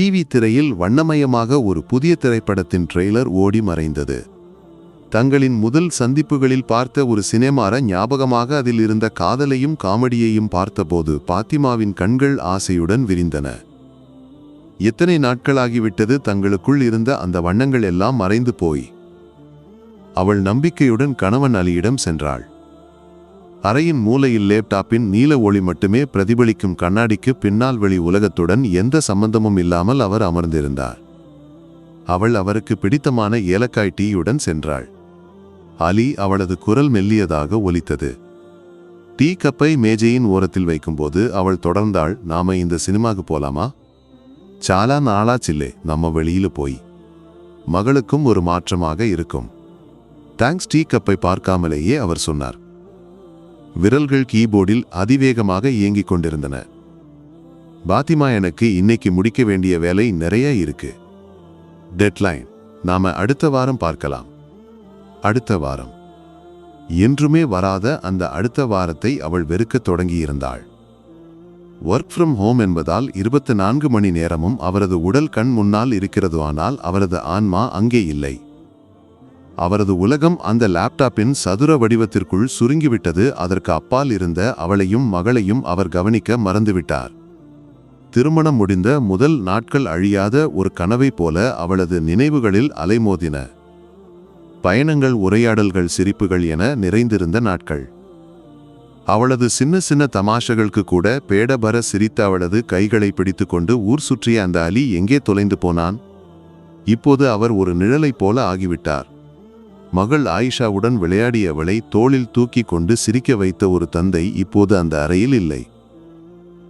TV திரையில் வண்ணமயமாக ஒரு புதிய திரைப்படத்தின் ட்ரெய்லர் ஓடி மறைந்தது. தங்களின் முதல் சந்திப்புகளில் பார்த்த ஒரு சினேமார ஞாபகமாக அதில் இருந்த காதலையும் காமெடியையும் பார்த்தபோது பாத்திமாவின் கண்கள் ஆசையுடன் விரிந்தன. எத்தனை நாட்களாகிவிட்டது தங்களுக்குள் இருந்த அந்த வண்ணங்கள் எல்லாம் மறைந்து போய். அவள் நம்பிக்கையுடன் கணவன் அலியிடம் சென்றாள். அறையின் மூலையில் லேப்டாப்பின் நீல ஒளி மட்டுமே பிரதிபலிக்கும் கண்ணாடிக்கு பின்னால் வெளி உலகத்துடன் எந்த சம்பந்தமும் இல்லாமல் அவர் அமர்ந்திருந்தார். அவள் அவருக்கு பிடித்தமான ஏலக்காய் டீயுடன் சென்றாள். அலி அவளது குரல் மெல்லியதாக ஒலித்தது. டீ கப்பை மேஜையின் ஓரத்தில் வைக்கும்போது அவள் தொடர்ந்தாள் நாம இந்த சினிமாக்கு போலாமா? சாலா நாளாச்சில்லே நம்ம வெளியில போய். மகளுக்கும் ஒரு மாற்றமாக இருக்கும். தேங்க்ஸ் டீ கப்பை பார்க்காமலேயே அவர் சொன்னார். விரல்கள் கீபோர்டில் அதிவேகமாக இயங்கிக் கொண்டிருந்தன. பாத்திமா எனக்கு இன்னைக்கு முடிக்க வேண்டிய வேலை நிறைய இருக்கு. டெட்லைன் நாம அடுத்த வாரம் பார்க்கலாம். அடுத்த வாரம். என்றுமே வராத அந்த அடுத்த வாரத்தை அவள் வெறுக்கத் தொடங்கியிருந்தாள். ஒர்க் ஃப்ரம் ஹோம் என்பதால் இருபத்து நான்கு மணி நேரமும் அவரது உடல் கண் முன்னால் இருக்கிறது ஆனால் அவரது ஆன்மா அங்கே இல்லை. அவரது உலகம் அந்த லேப்டாப்பின் சதுர வடிவத்திற்குள் சுருங்கிவிட்டது. அதற்கு அப்பால் இருந்த அவளையும் மகளையும் அவர் கவனிக்க மறந்துவிட்டார். திருமணம் முடிந்த முதல் நாட்கள் அழியாத ஒரு கனவைப் போல அவளது நினைவுகளில் அலைமோதின. பயணங்கள் உரையாடல்கள் சிரிப்புகள் என நிறைந்திருந்த நாட்கள். அவளது சின்ன சின்ன தமாஷகளுக்கு கூட பேடபர சிரித்த அவளது கைகளை பிடித்துக்கொண்டு ஊர் சுற்றிய அந்த அலி எங்கே தொலைந்து போனான்? இப்போது அவர் ஒரு நிழலைப் போல ஆகிவிட்டார். மகள் ஆயிஷாவுடன் விளையாடியவளை தோளில் தூக்கி கொண்டு சிரிக்க வைத்த ஒரு தந்தை இப்போது அந்த அறையில் இல்லை.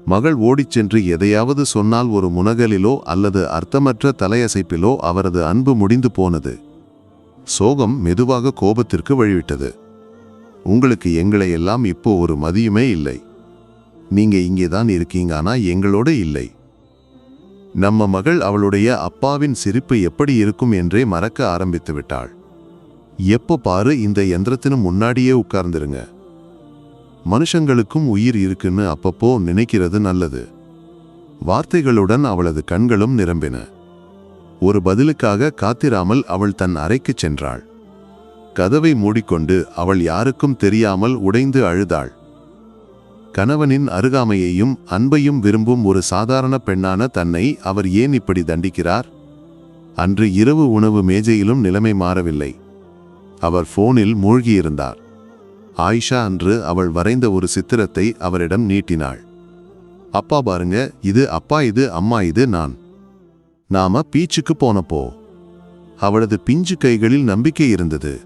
மகள் ஓடிச் சென்று எதையாவது சொன்னால் ஒரு முனகலிலோ அல்லது அர்த்தமற்ற தலையசைப்பிலோ அவரது அன்பு முடிந்து போனது. சோகம் மெதுவாக கோபத்திற்கு வழிவிட்டது. உங்களுக்கு எங்களை எல்லாம் இப்போ ஒரு மதியுமே இல்லை. நீங்க இங்கே தான் இருக்கீங்க ஆனா எங்களோட இல்லை. நம்ம மகள் அவளுடைய அப்பாவின் சிரிப்பு எப்படி இருக்கும் என்றே மறக்க ஆரம்பித்து விட்டாள். எப்போ பாரு இந்த யந்திரத்தினும் முன்னாடியே உட்கார்ந்துருங்க. மனுஷங்களுக்கும் உயிர் இருக்குன்னு அப்பப்போ நினைக்கிறது நல்லது. வார்த்தைகளுடன் அவளது கண்களும் நிரம்பின. ஒரு பதிலுக்காக காத்திராமல் அவள் தன் அறைக்குச் சென்றாள். கதவை மூடிக்கொண்டு அவள் யாருக்கும் தெரியாமல் உடைந்து அழுதாள். கணவனின் அருகாமையையும் அன்பையும் விரும்பும் ஒரு சாதாரண பெண்ணான தன்னை அவர் ஏன் இப்படி தண்டிக்கிறார்? அன்று இரவு உணவு மேஜையிலும் நிலைமை மாறவில்லை. அவர் போனில் மூழ்கியிருந்தார். ஆயிஷா அன்று அவள் வரைந்த ஒரு சித்திரத்தை அவரிடம் நீட்டினாள். அப்பா பாருங்க இது அப்பா இது அம்மா இது நான். நாம பீச்சுக்கு போனப்போ. அவளது பிஞ்சு கைகளில் நம்பிக்கை இருந்தது.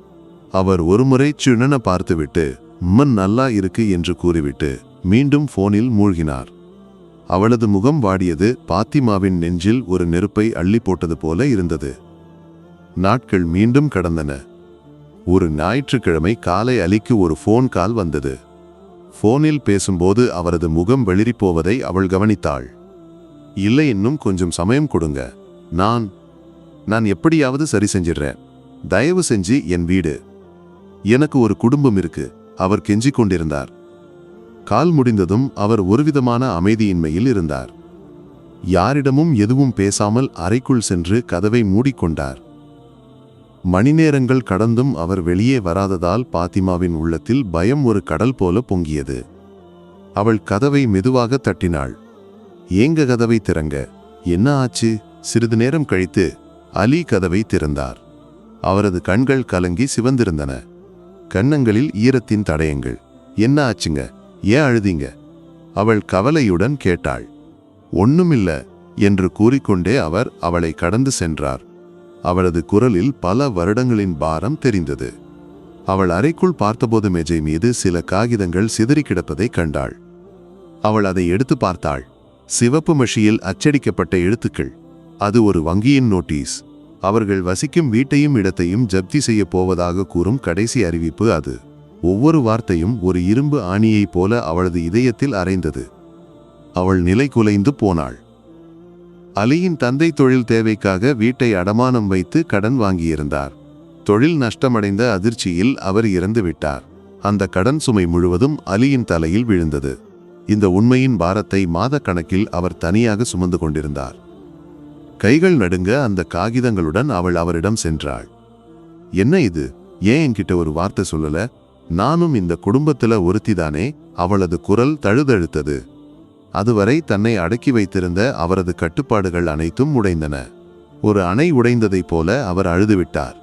அவர் ஒருமுறை சுண்ணன பார்த்துவிட்டு உம்மன் நல்லா இருக்கு என்று கூறிவிட்டு மீண்டும் போனில் மூழ்கினார். அவளது முகம் வாடியது பாத்திமாவின் நெஞ்சில் ஒரு நெருப்பை அள்ளி போட்டது போல இருந்தது. நாட்கள் மீண்டும் கடந்தன. ஒரு ஞாயிற்றுக்கிழமை காலை அலிக்கு ஒரு ஃபோன் கால் வந்தது. ஃபோனில் பேசும்போது அவரது முகம் வெளிரிப்போவதை அவள் கவனித்தாள். இல்லை இன்னும் கொஞ்சம் சமயம் கொடுங்க. நான் நான் எப்படியாவது சரி செஞ்சிடுறேன். தயவு செஞ்சு என் வீடு. எனக்கு ஒரு குடும்பம் இருக்கு. அவர் கெஞ்சிக் கொண்டிருந்தார். கால் முடிந்ததும் அவர் ஒருவிதமான அமைதியின்மையில் இருந்தார். யாரிடமும் எதுவும் பேசாமல் அறைக்குள் சென்று கதவை மூடிக்கொண்டார். மணிநேரங்கள் கடந்தும் அவர் வெளியே வராததால் பாத்திமாவின் உள்ளத்தில் பயம் ஒரு கடல் போல பொங்கியது. அவள் கதவை மெதுவாக தட்டினாள். ஏங்க கதவை திறங்க? என்ன ஆச்சு? சிறிது நேரம் கழித்து அலி கதவை திறந்தார். அவரது கண்கள் கலங்கி சிவந்திருந்தன. கன்னங்களில் ஈரத்தின் தடயங்கள். என்ன ஆச்சுங்க? ஏன் அழுதீங்க? அவள் கவலையுடன் கேட்டாள். ஒண்ணுமில்ல என்று கூறிக்கொண்டே அவர் அவளை கடந்து சென்றார். அவளது குரலில் பல வருடங்களின் பாரம் தெரிந்தது. அவள் அறைக்குள் பார்த்தபோது மேஜை மீது சில காகிதங்கள் சிதறி கிடப்பதை கண்டாள். அவள் அதை எடுத்து பார்த்தாள். சிவப்பு மஷியில் அச்சடிக்கப்பட்ட எழுத்துக்கள். அது ஒரு வங்கியின் நோட்டீஸ். அவர்கள் வசிக்கும் வீட்டையும் இடத்தையும் ஜப்தி செய்ய போவதாக கூறும் கடைசி அறிவிப்பு அது. ஒவ்வொரு வார்த்தையும் ஒரு இரும்பு ஆணியைப் போல அவளது இதயத்தில் அரைந்தது. அவள் நிலை குலைந்து போனாள். அலியின் தந்தை தொழில் தேவைக்காக வீட்டை அடமானம் வைத்து கடன் வாங்கியிருந்தார். தொழில் நஷ்டமடைந்த அதிர்ச்சியில் அவர் இறந்து விட்டார். அந்த கடன் சுமை முழுவதும் அலியின் தலையில் விழுந்தது. இந்த உண்மையின் பாரத்தை மாதக்கணக்கில் அவர் தனியாக சுமந்து கொண்டிருந்தார். கைகள் நடுங்க அந்த காகிதங்களுடன் அவள் அவரிடம் சென்றாள். என்ன இது? ஏன் என்கிட்ட ஒரு வார்த்தை சொல்லல? நானும் இந்த குடும்பத்துல ஒருத்திதானே? அவளது குரல் தழுதழுத்தது. அதுவரை தன்னை அடக்கி வைத்திருந்த அவரது கட்டுப்பாடுகள் அனைத்தும் உடைந்தன ஒரு அணை உடைந்ததைப் போல அவர் அழுதுவிட்டார்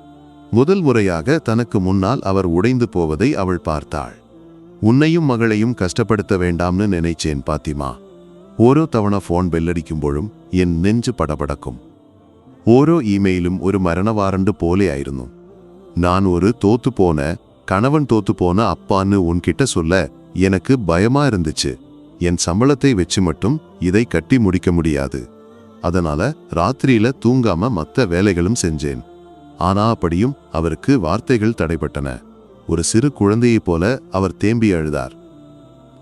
முதல் முறையாக தனக்கு முன்னால் அவர் உடைந்து போவதை அவள் பார்த்தாள் உன்னையும் மகளையும் கஷ்டப்படுத்த வேண்டாம்னு நினைச்சேன் பாத்திமா ஓரோ தவணை ஃபோன் பெல்லடிக்கும்போழும் என் നെഞ്ച് പടപടക്കും ഓരോ ഇമെയിലും ഒരു മരണവാറണ്ട് പോലെയായിരുന്നു நான் ஒரு தோத்துப்போன கணவன் தோத்துப்போன அப்பான்னு உன்கிட்ட சொல்ல எனக்கு பயமா இருந்துச்சு என் சம்பளத்தை வச்சு மட்டும் இதை கட்டி முடிக்க முடியாது. அதனால ராத்திரியில தூங்காம மத்த வேலைகளும் செஞ்சேன். ஆனா அப்படியும் அவருக்கு வார்த்தைகள் தடைப்பட்டன ஒரு சிறு குழந்தையைப் போல அவர் தேம்பி அழுதார்.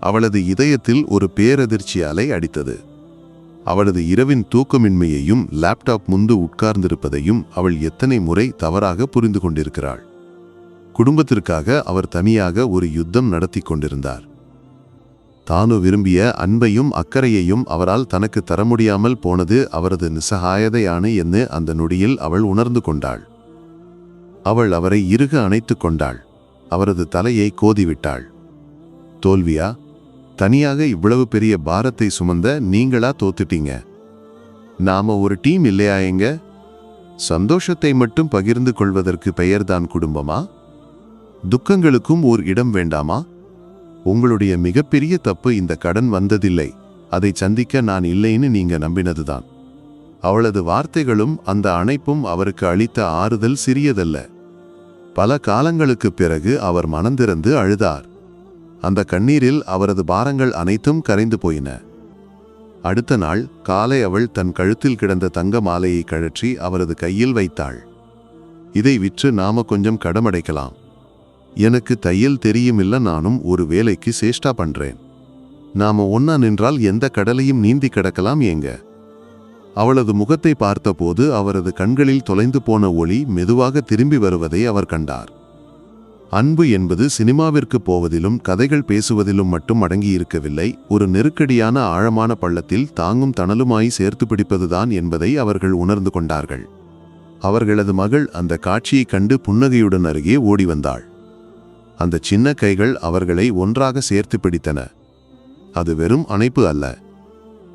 அவளது இதயத்தில் ஒரு பேரதிர்ச்சி அலை அடித்தது. அவளது இரவின் தூக்கமின்மையையும் லேப்டாப் முந்து உட்கார்ந்திருப்பதையும் அவள் எத்தனை முறை தவறாக புரிந்து கொண்டிருக்கிறாள். குடும்பத்திற்காக அவர் தனியாக ஒரு யுத்தம் நடத்தி கொண்டிருந்தார். தானு விரும்பிய அன்பையும் அக்கறையையும் அவரால் தனக்கு தர முடியாமல் போனது அவரது நிசகாயதையான என்று அந்த நொடியில் அவள் உணர்ந்து கொண்டாள். அவள் அவரை இறுக அணைத்துக் கொண்டாள். அவரது தலையை கோதிவிட்டாள். தோல்வியா? தனியாக இவ்வளவு பெரிய பாரத்தை சுமந்த நீங்களா தோத்துட்டீங்க. நாம ஒரு டீம் இல்லையா எங்க? சந்தோஷத்தை மட்டும் பகிர்ந்து கொள்வதற்கு பெயர்தான் குடும்பமா? துக்கங்களுக்கும் ஓர் இடம் வேண்டாமா? உங்களுடைய மிகப்பெரிய தப்பு இந்த கடன் வந்ததில்லை. அதை சந்திக்க நான் இல்லைன்னு நீங்க நம்பினதுதான். அவளது வார்த்தைகளும் அந்த அணைப்பும் அவருக்கு அளித்த ஆறுதல் சிறியதல்ல. பல காலங்களுக்குப் பிறகு அவர் மனந்திறந்து அழுதார். அந்த கண்ணீரில் அவரது பாரங்கள் அனைத்தும் கரைந்து போயின. அடுத்த நாள் காலை அவள் தன் கழுத்தில் கிடந்த தங்க மாலையை கழற்றி அவரது கையில் வைத்தாள். இதை விற்று நாம கொஞ்சம் கடமடைக்கலாம். எனக்கு தையல் தெரியுமில்ல நானும் ஒரு வேலைக்கு சேஷ்டா பண்றேன். நாம ஒன்னா நின்றால் எந்த கடலையும் நீந்தி கிடக்கலாம் ஏங்க? அவளது முகத்தை பார்த்தபோது அவரது கண்களில் தொலைந்து போன ஒளி மெதுவாக திரும்பி வருவதை அவர் கண்டார். அன்பு என்பது சினிமாவிற்கு போவதிலும் கதைகள் பேசுவதிலும் மட்டும் அடங்கியிருக்கவில்லை ஒரு நெருக்கடியான ஆழமான பள்ளத்தில் தாங்கும் தணலுமாய் சேர்த்து பிடிப்பதுதான் என்பதை அவர்கள் உணர்ந்து கொண்டார்கள். அவர்களது மகள் அந்த காட்சியைக் கண்டு புன்னகையுடன் அருகே ஓடி வந்தாள். அந்த சின்ன கைகள் அவர்களை ஒன்றாக சேர்த்து பிடித்தன. அது வெறும் அணைப்பு அல்ல.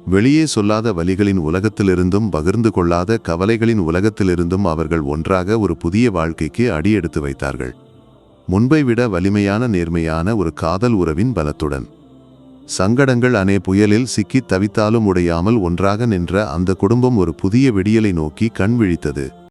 வெளியே சொல்லாத வலிகளின் உலகத்திலிருந்தும் பகிர்ந்து கொள்ளாத கவலைகளின் உலகத்திலிருந்தும் அவர்கள் ஒன்றாக ஒரு புதிய வாழ்க்கைக்கு அடியெடுத்து வைத்தார்கள். முன்பை விட வலிமையான நேர்மையான ஒரு காதல் உறவின் பலத்துடன். சங்கடங்கள் அனே புயலில் சிக்கித் தவித்தாலும் உடையாமல் ஒன்றாக நின்ற அந்த குடும்பம் ஒரு புதிய விடியலை நோக்கி கண் விழித்தது.